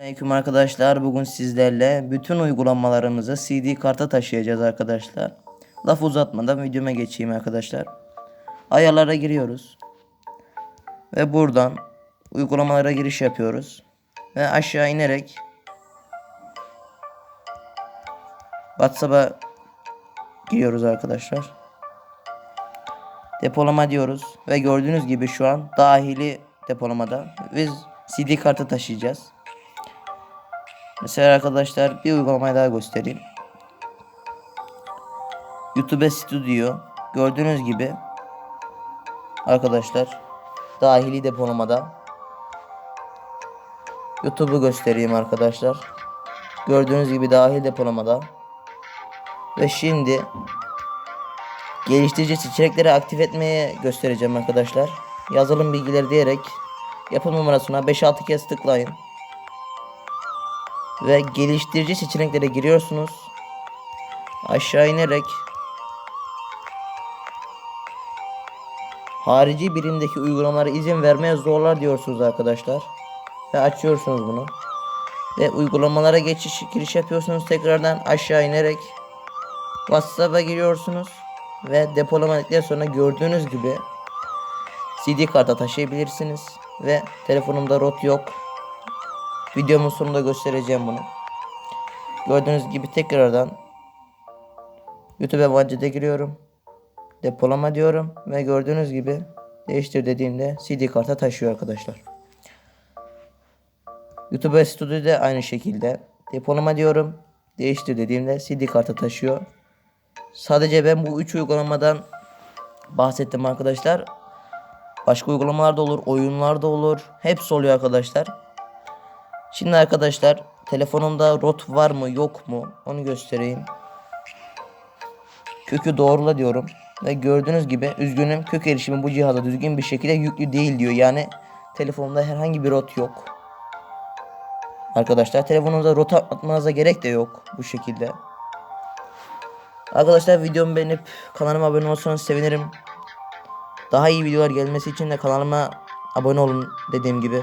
Aleyküm arkadaşlar. Bugün sizlerle bütün uygulamalarımızı CD karta taşıyacağız arkadaşlar. Laf uzatmadan videoma geçeyim arkadaşlar. Ayarlara giriyoruz. Ve buradan uygulamalara giriş yapıyoruz. Ve aşağı inerek WhatsApp'a giriyoruz arkadaşlar. Depolama diyoruz ve gördüğünüz gibi şu an dahili depolamada biz CD kartı taşıyacağız. Mesela arkadaşlar bir uygulamayı daha göstereyim. YouTube Studio gördüğünüz gibi arkadaşlar dahili depolamada YouTube'u göstereyim arkadaşlar. Gördüğünüz gibi dahil depolamada. Ve şimdi geliştirici seçenekleri aktif etmeye göstereceğim arkadaşlar. Yazılım bilgileri diyerek yapım numarasına 5-6 kez tıklayın. Ve geliştirici seçeneklere giriyorsunuz. Aşağı inerek harici birimdeki uygulamalara izin vermeye zorlar diyorsunuz arkadaşlar. Ve açıyorsunuz bunu. Ve uygulamalara geçiş giriş yapıyorsunuz tekrardan aşağı inerek WhatsApp'a giriyorsunuz ve depolamadıktan sonra gördüğünüz gibi CD karta taşıyabilirsiniz ve telefonumda rot yok. Videomun sonunda göstereceğim bunu. Gördüğünüz gibi tekrardan YouTube Advance'de giriyorum. Depolama diyorum ve gördüğünüz gibi değiştir dediğimde CD karta taşıyor arkadaşlar. YouTube Studio'da aynı şekilde depolama diyorum. Değiştir dediğimde CD karta taşıyor. Sadece ben bu üç uygulamadan bahsettim arkadaşlar. Başka uygulamalar da olur, oyunlar da olur. Hepsi oluyor arkadaşlar. Şimdi arkadaşlar telefonumda rot var mı yok mu onu göstereyim. Kökü doğrula diyorum. Ve gördüğünüz gibi üzgünüm kök erişimi bu cihazda düzgün bir şekilde yüklü değil diyor. Yani telefonumda herhangi bir rot yok. Arkadaşlar telefonunuza rot atmanıza gerek de yok bu şekilde. Arkadaşlar videomu beğenip kanalıma abone olursanız sevinirim. Daha iyi videolar gelmesi için de kanalıma abone olun dediğim gibi.